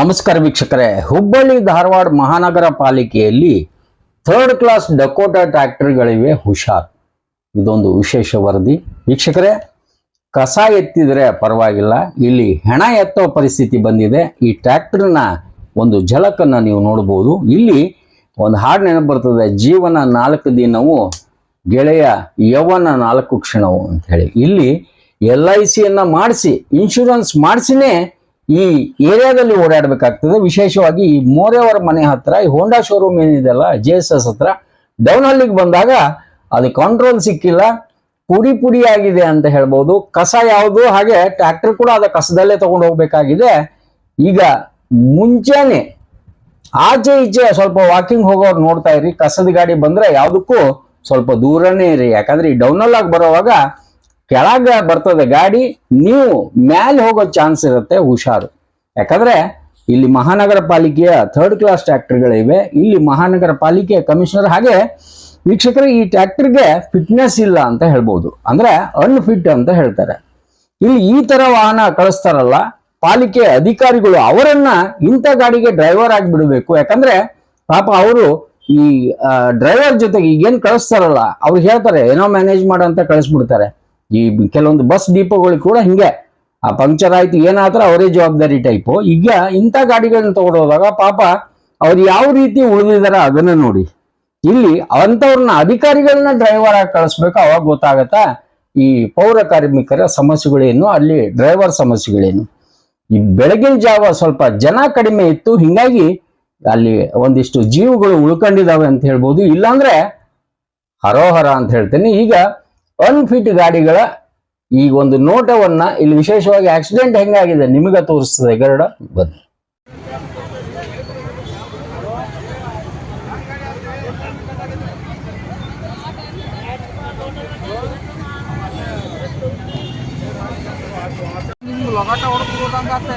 ನಮಸ್ಕಾರ ವೀಕ್ಷಕರೇ. ಹುಬ್ಬಳ್ಳಿ ಧಾರವಾಡ ಮಹಾನಗರ ಪಾಲಿಕೆಯಲ್ಲಿ ಥರ್ಡ್ ಕ್ಲಾಸ್ ಡಕೋಟಾ ಟ್ರ್ಯಾಕ್ಟರ್ಗಳಿವೆ. ಹುಷಾರ್. ಇದೊಂದು ವಿಶೇಷ ವರದಿ. ವೀಕ್ಷಕರೇ, ಕಸ ಎತ್ತಿದ್ರೆ ಪರವಾಗಿಲ್ಲ. ಇಲ್ಲಿ ಹೆಣ ಎತ್ತೋ ಪರಿಸ್ಥಿತಿ ಬಂದಿದೆ. ಈ ಟ್ರ್ಯಾಕ್ಟರ್ನ ಒಂದು ಝಲಕನ್ನು ನೀವು ನೋಡ್ಬೋದು ಇಲ್ಲಿ ಒಂದು ಹಾಡು ನೆನಪು ಬರ್ತದೆ ಜೀವನ ನಾಲ್ಕು ದಿನವು, ಗೆಳೆಯ ಯವನ ನಾಲ್ಕು ಕ್ಷಣವು ಅಂತ ಹೇಳಿ. ಇಲ್ಲಿ ಎಲ್ ಐ ಸಿಯನ್ನು ಮಾಡಿಸಿ ಇನ್ಶೂರೆನ್ಸ್ ಮಾಡಿಸಿನೇ ಈ ಏರಿಯಾದಲ್ಲಿ ಓಡಾಡಬೇಕಾಗ್ತದೆ. ವಿಶೇಷವಾಗಿ ಈ ಮೋರೆಯವರ ಮನೆ ಹತ್ರ, ಈ ಹೋಂಡಾ ಶೋರೂಮ್ ಏನಿದೆಯಲ್ಲ ಜೆ ಎಸ್ ಎಸ್ ಹತ್ರ ಡೌನ್ ಹಳ್ಳಿಗೆ ಬಂದಾಗ ಅದು ಕಂಟ್ರೋಲ್ ಸಿಕ್ಕಿಲ್ಲ. ಪುಡಿ ಪುಡಿ ಆಗಿದೆ ಅಂತ ಹೇಳ್ಬೋದು. ಕಸ ಯಾವುದು ಹಾಗೆ ಟ್ರ್ಯಾಕ್ಟರ್ ಕೂಡ ಅದ ಕಸದಲ್ಲೇ ತಗೊಂಡು ಹೋಗ್ಬೇಕಾಗಿದೆ. ಈಗ ಮುಂಚೆನೆ ಆಚೆ ಈಚೆ ಸ್ವಲ್ಪ ವಾಕಿಂಗ್ ಹೋಗೋರು ನೋಡ್ತಾ ಇರಿ. ಕಸದ ಗಾಡಿ ಬಂದ್ರೆ ಯಾವುದಕ್ಕೂ ಸ್ವಲ್ಪ ದೂರನೇ ಇರಿ. ಯಾಕಂದ್ರೆ ಈ ಡೌನಲ್ಲಾಗಿ ಬರೋವಾಗ ಕೆಳಗ ಬರ್ತದೆ ಗಾಡಿ, ನೀವು ಮ್ಯಾಲೆ ಹೋಗೋ ಚಾನ್ಸ್ ಇರುತ್ತೆ, ಹುಷಾರು. ಯಾಕಂದ್ರೆ ಇಲ್ಲಿ ಮಹಾನಗರ ಪಾಲಿಕೆಯ ಥರ್ಡ್ ಕ್ಲಾಸ್ ಟ್ರ್ಯಾಕ್ಟರ್ಗಳಿವೆ. ಇಲ್ಲಿ ಮಹಾನಗರ ಪಾಲಿಕೆಯ ಕಮಿಷನರ್ ಹಾಗೆ ವೀಕ್ಷಕರು, ಈ ಟ್ರ್ಯಾಕ್ಟರ್ಗೆ ಫಿಟ್ನೆಸ್ ಇಲ್ಲ ಅಂತ ಹೇಳ್ಬೋದು. ಅಂದ್ರೆ ಅನ್ಫಿಟ್ ಅಂತ ಹೇಳ್ತಾರೆ. ಇಲ್ಲಿ ಈ ತರ ವಾಹನ ಕಳಿಸ್ತಾರಲ್ಲ ಪಾಲಿಕೆ ಅಧಿಕಾರಿಗಳು ಅವರನ್ನ ಇಂಥ ಗಾಡಿಗೆ ಡ್ರೈವರ್ ಆಗಿ ಬಿಡಬೇಕು ಯಾಕಂದ್ರೆ ಪಾಪ ಅವರು ಈ ಡ್ರೈವರ್ ಜೊತೆಗೆ ಈಗೇನು ಕಳಿಸ್ತಾರಲ್ಲ, ಅವ್ರು ಹೇಳ್ತಾರೆ, ಏನೋ ಮ್ಯಾನೇಜ್ ಮಾಡು ಅಂತ ಕಳಿಸ್ಬಿಡ್ತಾರೆ. ಈ ಕೆಲವೊಂದು ಬಸ್ ಡಿಪೋಗಳು ಕೂಡ ಹಿಂಗೆ. ಆ ಪಂಕ್ಚರ್ ಆಯ್ತು, ಏನಾದ್ರೂ ಅವರೇ ಜವಾಬ್ದಾರಿ ಟೈಪು ಈಗ ಇಂಥ ಗಾಡಿಗಳನ್ನ ತಗೊಂಡೋದಾಗ ಪಾಪ ಅವ್ರು ಯಾವ ರೀತಿ ಉಳಿದಿದ್ದಾರೆ ಅದನ್ನ ನೋಡಿ. ಇಲ್ಲಿ ಅಂಥವ್ರನ್ನ ಅಧಿಕಾರಿಗಳನ್ನ ಡ್ರೈವರ್ ಆಗಿ ಕಳಿಸ್ಬೇಕು, ಅವಾಗ ಗೊತ್ತಾಗತ್ತಾ? ಈ ಪೌರ ಕಾರ್ಮಿಕರ ಸಮಸ್ಯೆಗಳೇನು, ಅಲ್ಲಿ ಡ್ರೈವರ್ ಸಮಸ್ಯೆಗಳೇನು? ಈ ಬೆಳಗಿನ ಜಾವ ಸ್ವಲ್ಪ ಜನ ಕಡಿಮೆ ಇತ್ತು, ಹಿಂಗಾಗಿ ಅಲ್ಲಿ ಒಂದಿಷ್ಟು ಜೀವಗಳು ಉಳ್ಕೊಂಡಿದಾವೆ ಅಂತ ಹೇಳ್ಬೋದು. ಇಲ್ಲಾಂದ್ರೆ ಹರೋಹರ ಅಂತ ಹೇಳ್ತೇನೆ. ಈಗ ಅನ್ಫಿಟ್ ಗಾಡಿಗಳ ಈ ಒಂದು ನೋಟವನ್ನ ಇಲ್ಲಿ ವಿಶೇಷವಾಗಿ ಆಕ್ಸಿಡೆಂಟ್ ಹೆಂಗಾಗಿದೆ ನಿಮಗೆ ತೋರಿಸ್ತದೆ ಗರುಡ? ಬನ್ನಿ. ಯಾರು ಹೊಡೆದ್ಬಿಡಂಗಾತೆ